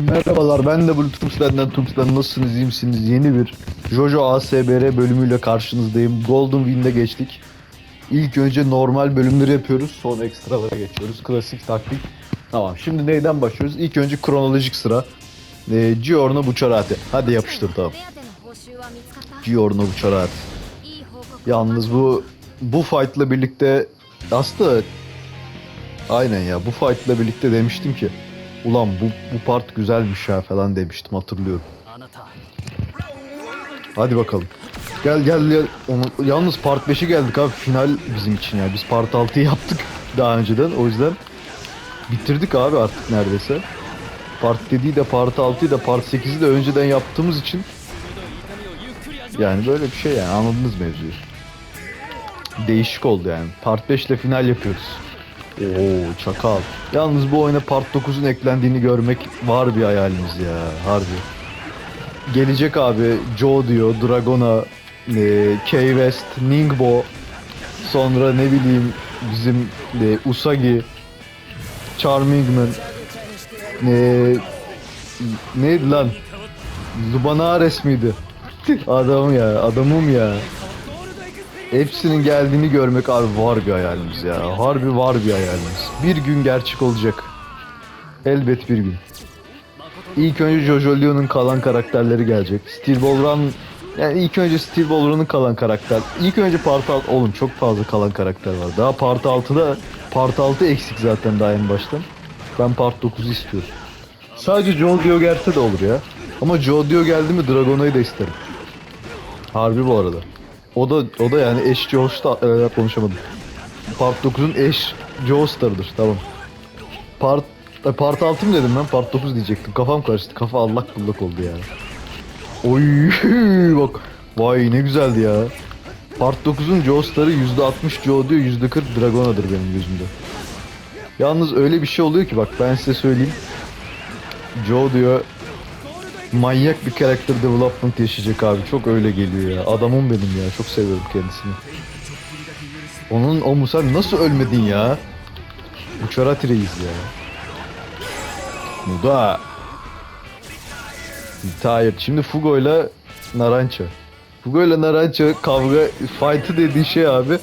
Merhabalar ben de Bluetooth Tungsten'den Tungsten nasılsınız iyi misiniz? Yeni bir Jojo ASBR bölümüyle karşınızdayım. Golden Wind'e geçtik. İlk önce normal bölümleri yapıyoruz sonra ekstralara geçiyoruz. Klasik taktik. Tamam şimdi neyden başlıyoruz? İlk önce kronolojik sıra. Ee, Giorno Bucciarati. Hadi yapıştır tamam. Giorno Bucciarati. Yalnız bu bu fight'la birlikte aslında aynen ya bu fight'la birlikte demiştim ki ulan bu bu part güzelmiş ya falan demiştim hatırlıyorum. Hadi bakalım. Gel gel gel. Onu- yalnız part 5'e geldik abi final bizim için ya. Biz part 6'yı yaptık daha önceden o yüzden bitirdik abi artık neredeyse. Part 7'yi de part 6'yı da part 8'i de önceden yaptığımız için yani böyle bir şey yani anladınız mevzuyu. Değişik oldu yani. Part 5 ile final yapıyoruz. Oo çakal. Yalnız bu oyuna Part 9'un eklendiğini görmek var bir hayalimiz ya. Harbi. Gelecek abi Joe diyor, Dragona, e, Kay West, Ningbo, sonra ne bileyim bizim e, Usagi, Charmingman, e, neydi lan? Zubanares miydi? Adam ya, adamım ya. Hepsinin geldiğini görmek abi var bir hayalimiz ya. Harbi var bir hayalimiz. Bir gün gerçek olacak. Elbet bir gün. İlk önce Jojo Leo'nun kalan karakterleri gelecek. Steel Ball yani ilk önce Steel Ball kalan karakter. İlk önce Part 6 oğlum çok fazla kalan karakter var. Daha Part 6'da Part 6 eksik zaten daha en baştan. Ben Part 9'u istiyorum. Sadece Joe Dio gelse de olur ya. Ama Joe Dio geldi mi Dragona'yı da isterim. Harbi bu arada. O da o da yani eş Joestar e, konuşamadım. Part 9'un eş Joestar'dır tamam. Part e, Part 6 mı dedim ben? Part 9 diyecektim. Kafam karıştı. Kafa allak bullak oldu ya. Oy bak. Vay ne güzeldi ya. Part 9'un Joestar'ı %60 Joe diyor, %40 Dragona'dır benim gözümde. Yalnız öyle bir şey oluyor ki bak ben size söyleyeyim. Joe diyor manyak bir karakter development yaşayacak abi. Çok öyle geliyor ya. Adamım benim ya. Çok seviyorum kendisini. Onun o Musa nasıl ölmedin ya? Uçarat reis ya. Muda. Retired. Şimdi Fugo ile Narança. Fugo ile Narança kavga fight'ı dediği şey abi.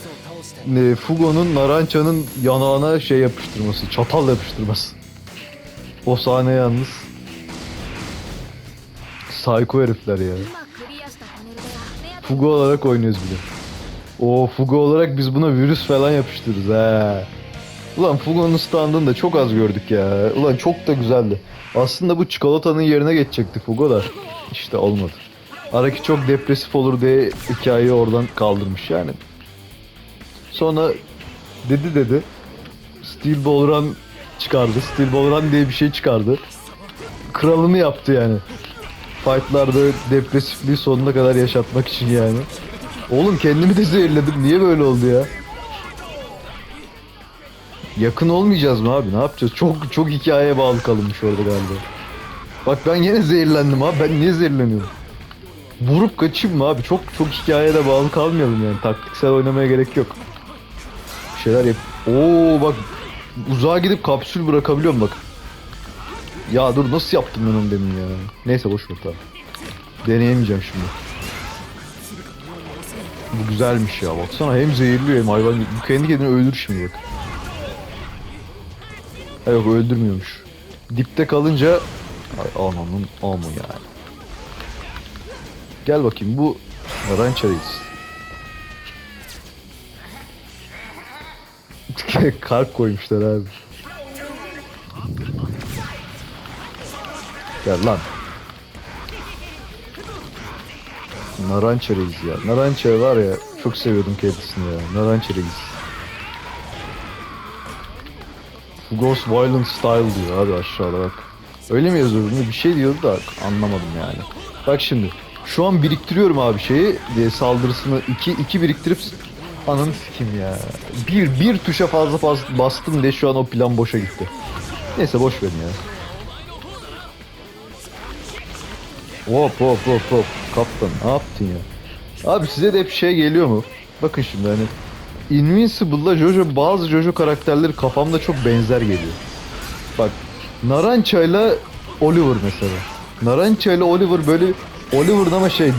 e, Fugo'nun Narança'nın yanağına şey yapıştırması, çatal yapıştırması. O sahne yalnız Psycho herifler ya. Fugo olarak oynuyoruz bir de. O Fugo olarak biz buna virüs falan yapıştırırız he. Ulan Fugo'nun standını da çok az gördük ya. Ulan çok da güzeldi. Aslında bu çikolatanın yerine geçecekti Fugo da. İşte olmadı. Araki çok depresif olur diye hikayeyi oradan kaldırmış yani. Sonra dedi dedi. Steel Ball Run çıkardı. Steel Ball Run diye bir şey çıkardı. Kralını yaptı yani fightlarda depresifliği sonuna kadar yaşatmak için yani. Oğlum kendimi de zehirledim. Niye böyle oldu ya? Yakın olmayacağız mı abi? Ne yapacağız? Çok çok hikayeye bağlı kalınmış orada galiba. Bak ben yine zehirlendim abi. Ben niye zehirleniyorum? Vurup kaçayım mı abi? Çok çok hikayeye de bağlı kalmayalım yani. Taktiksel oynamaya gerek yok. Bir şeyler yap. Oo bak uzağa gidip kapsül bırakabiliyorum bak. Ya dur nasıl yaptım ben onu demin ya. Neyse boş ver tamam. Deneyemeyeceğim şimdi. Bu güzelmiş ya baksana hem zehirliyor hem hayvan gibi. Bu kendi kendini öldür şimdi bak. Ha yok öldürmüyormuş. Dipte kalınca Ay ananın amı yani. Gel bakayım bu Rancher'ıyız. Kalp koymuşlar abi. Gel lan. Narança Reis ya. Narança var ya çok seviyordum kendisini ya. Narança Reis. Fugos Violent Style diyor abi aşağıda bak. Öyle mi yazıyor? Bir şey diyordu da anlamadım yani. Bak şimdi. Şu an biriktiriyorum abi şeyi diye saldırısını iki, iki biriktirip ananı sikim ya. Bir, bir tuşa fazla fazla bastım diye şu an o plan boşa gitti. Neyse boş verin ya. Hop hop hop hop. Kaptan ne yaptın ya? Abi size de hep şey geliyor mu? Bakın şimdi hani Invincible'da Jojo bazı Jojo karakterleri kafamda çok benzer geliyor. Bak Narança'yla Oliver mesela. Narança'yla Oliver böyle Oliver'da ama şey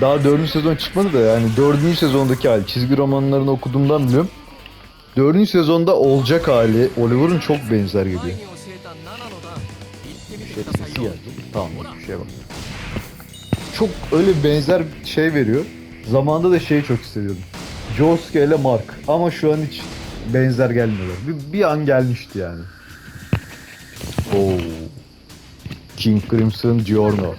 daha dördüncü sezon çıkmadı da yani dördüncü sezondaki hali çizgi romanlarını okuduğumdan biliyorum. Dördüncü sezonda olacak hali Oliver'ın çok benzer geliyor. Şey. şey tamam bir şey bak çok öyle benzer şey veriyor. Zamanında da şeyi çok hissediyordum. Josuke ile Mark ama şu an hiç benzer gelmiyorlar. Bir, bir an gelmişti yani. Oo. King Crimson Giorno.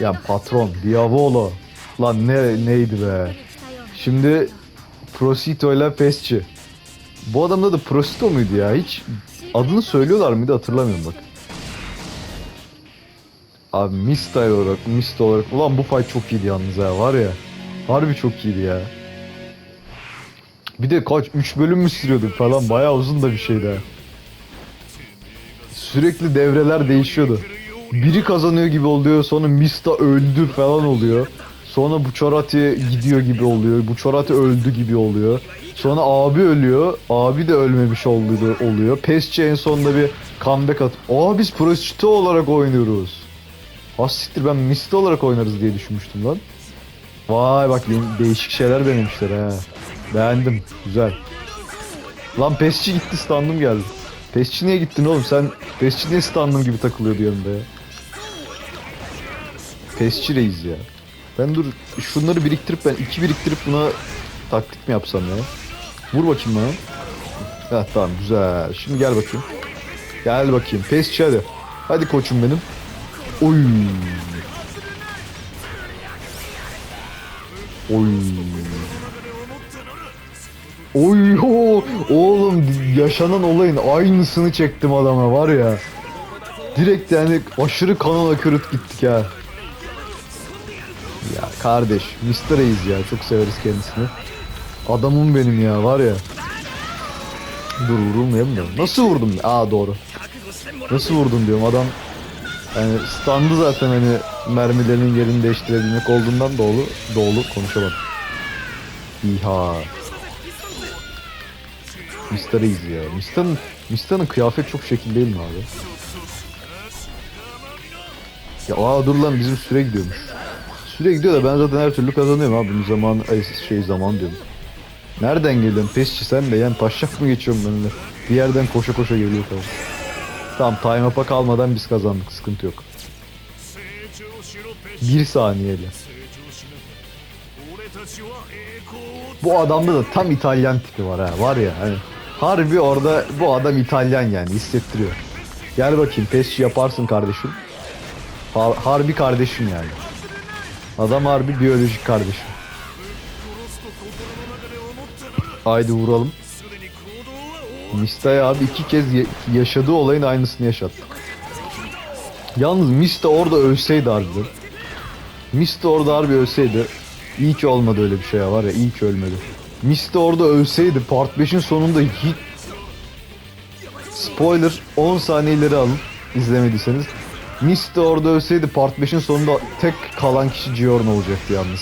Ya patron Diavolo. Lan ne neydi be? Şimdi Prosito ile Pesci. Bu adamda da Prosito muydu ya? Hiç adını söylüyorlar mıydı hatırlamıyorum bak. Abi Mista olarak, Mista olarak. Ulan bu fight çok iyiydi yalnız ya var ya. Harbi çok iyiydi ya. Bir de kaç 3 bölüm mü sürüyordu falan bayağı uzun da bir şeydi ha. Sürekli devreler değişiyordu. Biri kazanıyor gibi oluyor sonra Mista öldü falan oluyor. Sonra bu Çorati gidiyor gibi oluyor. Bu Çorati öldü gibi oluyor. Sonra abi ölüyor. Abi de ölmemiş oluyor. oluyor. Pesci en sonunda bir comeback at. Aa biz prostitute olarak oynuyoruz. Ha ben Mista olarak oynarız diye düşünmüştüm lan. Vay bak yeni- değişik şeyler denemişler ha. Beğendim. Güzel. Lan Pesci gitti standım geldi. Pesci niye gittin oğlum? Sen Pesci niye standım gibi takılıyordu yanında ya? Pesci reis ya. Ben dur şunları biriktirip ben iki biriktirip buna taklit mi yapsam ya? Vur bakayım bana. Heh tamam güzel. Şimdi gel bakayım. Gel bakayım. Pesci hadi. Hadi koçum benim. Oy. Oy. Oy o oğlum yaşanan olayın aynısını çektim adama var ya. Direkt yani aşırı kanal akırıt gittik ha. Ya kardeş Mr. Reis ya çok severiz kendisini. Adamım benim ya var ya. Dur vurulmayalım da. Nasıl vurdum? Aa doğru. Nasıl vurdum diyorum adam yani standı zaten hani mermilerinin yerini değiştirebilmek olduğundan doğru doğru konuşamadım. İha. Mr. Reis ya. Mista'nın Mista'nın kıyafet çok şekil değil mi abi? Ya aa dur lan bizim süre gidiyormuş. Süre gidiyor da ben zaten her türlü kazanıyorum abi. Zaman ay, şey zaman diyorum. Nereden geliyorsun pesçi sen de yani taşak mı geçiyorum benimle? Bir yerden koşa koşa geliyor falan. Tamam time up'a kalmadan biz kazandık sıkıntı yok. Bir saniyeyle. Bu adamda da tam İtalyan tipi var ha var ya hani harbi orada bu adam İtalyan yani hissettiriyor. Gel bakayım pesçi yaparsın kardeşim. Har- harbi kardeşim yani. Adam harbi biyolojik kardeşim. Haydi vuralım. Mista'ya abi iki kez yaşadığı olayın aynısını yaşattık. Yalnız Mista orada ölseydi harbiden. Mista orada harbi ölseydi. İyi ki olmadı öyle bir şey var ya iyi ki ölmedi. Mista orada ölseydi part 5'in sonunda hiç Spoiler 10 saniye ileri alın izlemediyseniz. Mista orada ölseydi part 5'in sonunda tek kalan kişi Giorno olacaktı yalnız.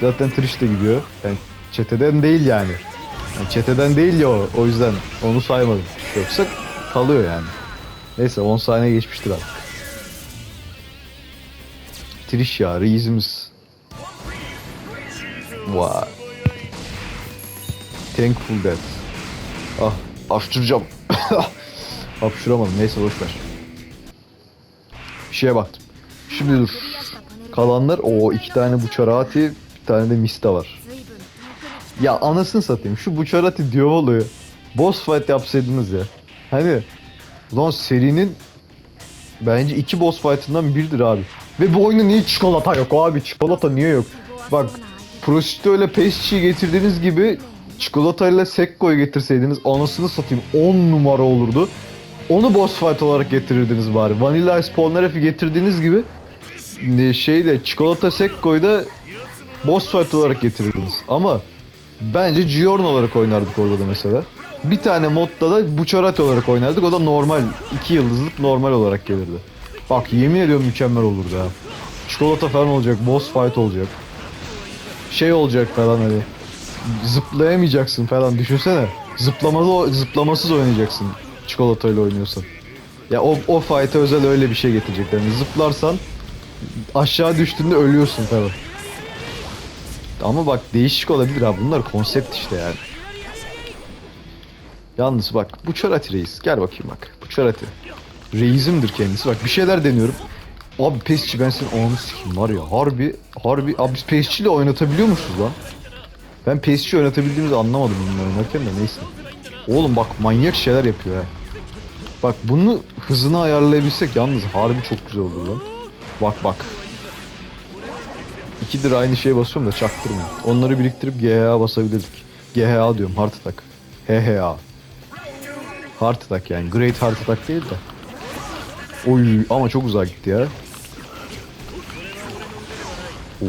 Zaten Trish de gidiyor. Yani çeteden değil yani. Yani çeteden değil ya o. O yüzden onu saymadım. Yoksa kalıyor yani. Neyse 10 saniye geçmiştir artık. Trish ya reisimiz. Vay. Thankful Dead. Ah hapşıracağım. Hapşıramadım neyse boşver. Bir şeye baktım. Şimdi dur. Kalanlar o iki tane bu çarati bir tane de mista var. Ya anasını satayım şu Buçarati Diovolo'yu boss fight yapsaydınız ya. Hani lan serinin bence iki boss fight'ından biridir abi. Ve bu oyunda niye çikolata yok abi? Çikolata niye yok? Bak Prosciutto ile Pesci'yi getirdiğiniz gibi çikolatayla Sekko'yu getirseydiniz anasını satayım 10 numara olurdu. Onu boss fight olarak getirirdiniz bari. Vanilla Ice Polnareff'i getirdiğiniz gibi e, şeyde çikolata Sekko'yu da boss fight olarak getirirdiniz. Ama bence Giorno olarak oynardık orada da mesela. Bir tane modda da Bucciarati olarak oynardık. O da normal. 2 yıldızlık normal olarak gelirdi. Bak yemin ediyorum mükemmel olurdu ha. Çikolata falan olacak. Boss fight olacak şey olacak falan hani zıplayamayacaksın falan düşünsene. Zıplamalı zıplamasız oynayacaksın çikolatayla oynuyorsan. Ya o, o fight'a özel öyle bir şey getirecekler. Yani zıplarsan aşağı düştüğünde ölüyorsun tabi. Ama bak değişik olabilir ha bunlar konsept işte yani. Yalnız bak bu Çarati reis gel bakayım bak bu Çarati. Reisimdir kendisi bak bir şeyler deniyorum. Abi PES'çi ben senin ananı sikeyim var ya harbi harbi abi biz PES'çi ile oynatabiliyormuşuz lan. Ben PES'çi oynatabildiğimizi anlamadım bununla oynarken de neyse. Oğlum bak manyak şeyler yapıyor ha. Bak bunu hızını ayarlayabilsek yalnız harbi çok güzel olur lan. Bak bak. İkidir aynı şeye basıyorum da çaktırma. Onları biriktirip GHA basabilirdik. GHA diyorum Heart Attack. HHA. Heart Attack yani. Great Heart Attack değil de. Oy ama çok uzağa gitti ya. Oo.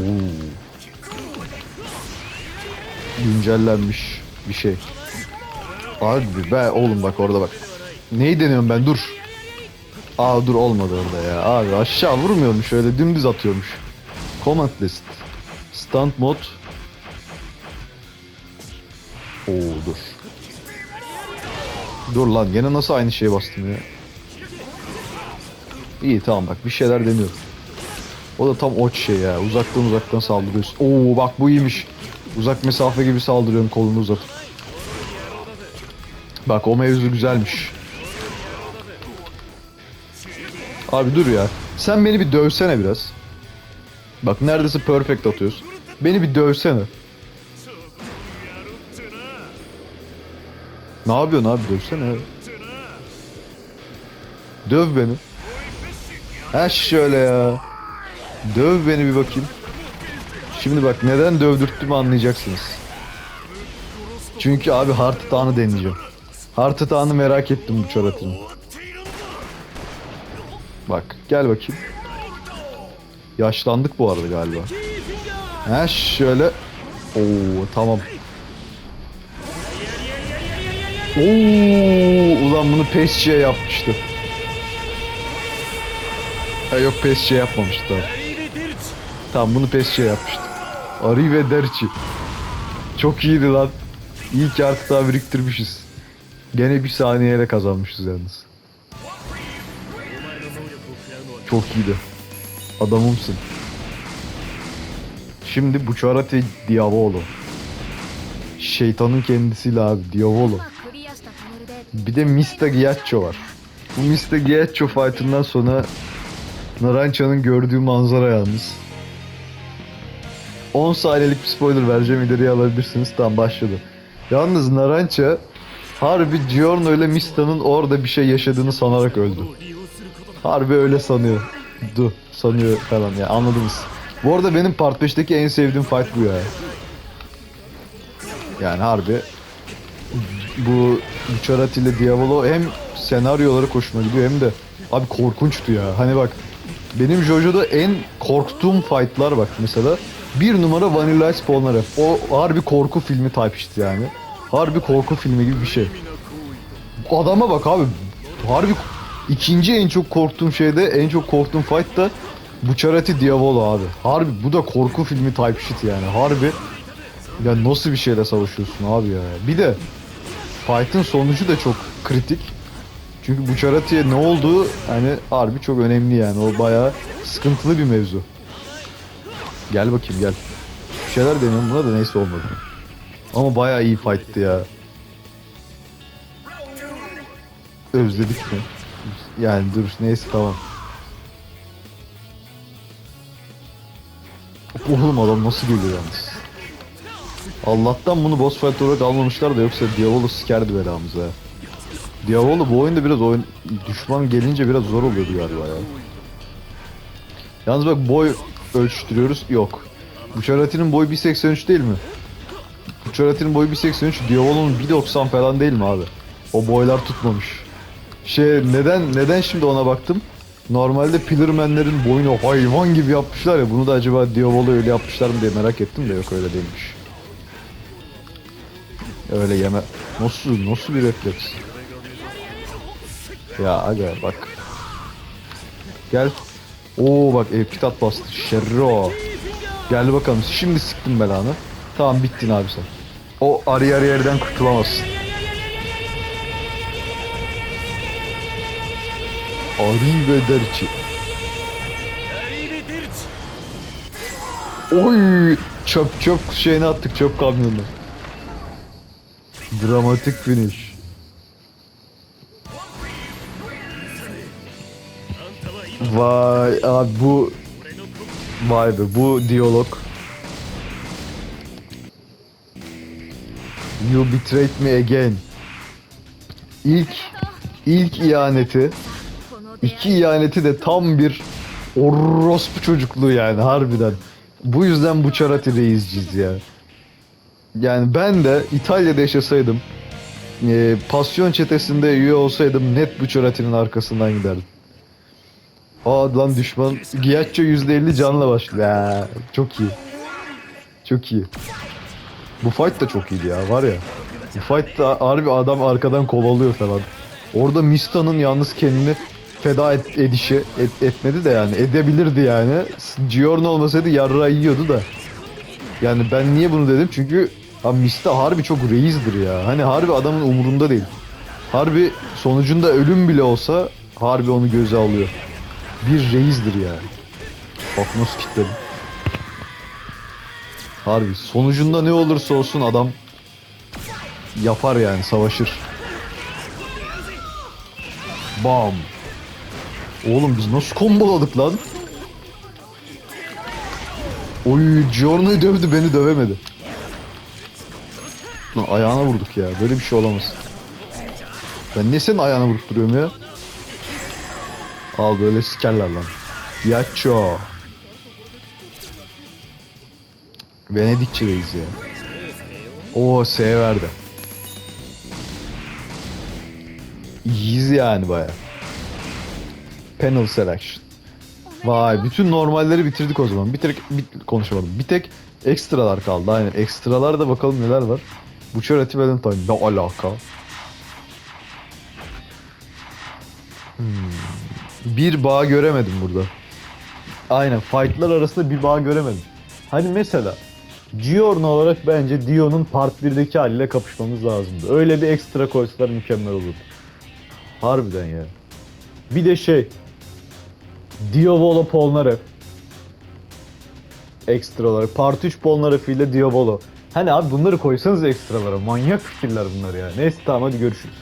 Güncellenmiş bir şey. Harbi be oğlum bak orada bak. Neyi deniyorum ben dur. Aa dur olmadı orada ya. Abi aşağı vurmuyormuş öyle dümdüz atıyormuş. Command list. Stunt mod. Oo dur. Dur lan gene nasıl aynı şeye bastım ya. İyi tamam bak bir şeyler deniyorum. O da tam oç şey ya. Uzaktan uzaktan saldırıyorsun. Oo bak bu iyiymiş. Uzak mesafe gibi saldırıyorum kolunu uzatıp. Bak o mevzu güzelmiş. Abi dur ya. Sen beni bir dövsene biraz. Bak neredeyse perfect atıyorsun. Beni bir dövsene. Ne yapıyorsun abi dövsene. Döv beni. Ha şöyle ya. Döv beni bir bakayım. Şimdi bak neden dövdürttüğümü anlayacaksınız. Çünkü abi Heart Attack'ını deneyeceğim. Heart Attack'ını merak ettim bu çoratını. Bak gel bakayım. Yaşlandık bu arada galiba. Ha şöyle. Oo tamam. Oo ulan bunu PESC'ye yapmıştı. Ha yok PESC'ye yapmamıştı. Tamam. Bunu PESC'ye yapmıştı. Ari ve Derçi. Çok iyiydi lan. İyi ki artık daha biriktirmişiz. Gene bir saniyeyle kazanmışız yalnız. Çok iyiydi. Adamımsın. Şimdi Buçarat Diavolo. Şeytanın kendisiyle abi Diavolo. Bir de Mista Giaccio var. Bu Mista Giaccio fight'ından sonra Narança'nın gördüğü manzara yalnız. 10 saniyelik bir spoiler vereceğim ileriye alabilirsiniz. Tam başladı. Yalnız Narança harbi Giorno ile Mista'nın orada bir şey yaşadığını sanarak öldü. Harbi öyle sanıyor. Du sanıyor falan ya anladınız. Bu arada benim Part 5'teki en sevdiğim fight bu ya. Yani harbi bu Bucciarati ile Diavolo hem senaryoları hoşuma gidiyor hem de abi korkunçtu ya. Hani bak benim JoJo'da en korktuğum fightlar bak mesela bir numara Vanilla Ice Polnareff. O harbi korku filmi type işte yani. Harbi korku filmi gibi bir şey. Adama bak abi. Harbi ikinci en çok korktuğum şeyde en çok korktuğum fight da Bucciarati Diavolo abi. Harbi bu da korku filmi type shit yani. Harbi ya nasıl bir şeyle savaşıyorsun abi ya. Bir de fight'ın sonucu da çok kritik. Çünkü bu ne olduğu hani harbi çok önemli yani. O bayağı sıkıntılı bir mevzu. Gel bakayım gel. Bir şeyler deniyorum buna da neyse olmadı. Ama bayağı iyi fight'tı ya. Özledik mi? Yani dur neyse tamam. Oğlum adam nasıl geliyor yalnız. Allah'tan bunu boss fight olarak almamışlar da yoksa Diavolo sikerdi belamızı ha. Diavolo bu oyunda biraz oyun düşman gelince biraz zor oluyordu galiba ya. Yalnız bak boy ölçtürüyoruz yok. Bu Charati'nin boyu 1.83 değil mi? Bu Charati'nin boyu 1.83 Diavolo'nun 1.90 falan değil mi abi? O boylar tutmamış. Şey neden neden şimdi ona baktım? Normalde Pillarman'lerin boyunu hayvan gibi yapmışlar ya bunu da acaba Diavolo öyle yapmışlar mı diye merak ettim de yok öyle değilmiş. Öyle yeme. Nasıl nasıl bir refleks? Ya aga bak. Gel. Oo bak epitat bastı. Şerro. Gel bakalım. Şimdi sıktım belanı. Tamam bittin abi sen. O arı yarı yerden kurtulamazsın. Arrivederci. Oy çöp çöp şeyini attık çöp kamyonu. Dramatik finish. Vay abi bu Vay be bu diyalog. You betrayed me again. İlk ilk ihaneti İki い ihaneti de tam bir orospu çocukluğu yani harbiden. Bu yüzden bu Charati reisciz ya. Yani ben de İtalya'da yaşasaydım, e, pasyon çetesinde üye olsaydım net bu Charati'nin arkasından giderdim. Aa lan düşman Ghiaccio %50 canla başlıyor. Ya, çok iyi. Çok iyi. Bu fight da çok iyiydi ya var ya. Bu fight da harbi adam arkadan kovalıyor falan. Orada Mista'nın yalnız kendini feda et, edişi et- etmedi de yani edebilirdi yani. Giorno olmasaydı yarra yiyordu da. Yani ben niye bunu dedim? Çünkü abi Mista harbi çok reisdir ya. Hani harbi adamın umurunda değil. Harbi sonucunda ölüm bile olsa harbi onu göze alıyor. Bir reisdir yani. Bak nasıl kitledim. Harbi sonucunda ne olursa olsun adam yapar yani savaşır. Bam. Oğlum biz nasıl komboladık lan? Oy Giorno'yu dövdü beni dövemedi. Lan ayağına vurduk ya. Böyle bir şey olamaz. Ben niye senin ayağına vurup duruyorum ya? Al böyle sikerler lan. Yacho. Venedikçideyiz ya. Oo S verdi. İyiyiz yani baya. Panel selection. Vay bütün normalleri bitirdik o zaman. Bir tek bit, konuşamadım. Bir tek ekstralar kaldı. Aynen ekstralar da bakalım neler var. Bu Charity Valentine ne alaka? Hmm. Bir bağ göremedim burada. Aynen fightlar arasında bir bağ göremedim. Hani mesela Giorno olarak bence Dio'nun Part 1'deki haliyle kapışmamız lazımdı. Öyle bir ekstra koysalar mükemmel olurdu. Harbiden ya. Bir de şey Diavolo Polnareff ekstra olarak. Part 3 Polnareff ile Diavolo. Hani abi bunları koysanız ekstralara. Manyak fikirler bunlar ya. Neyse tamam hadi görüşürüz.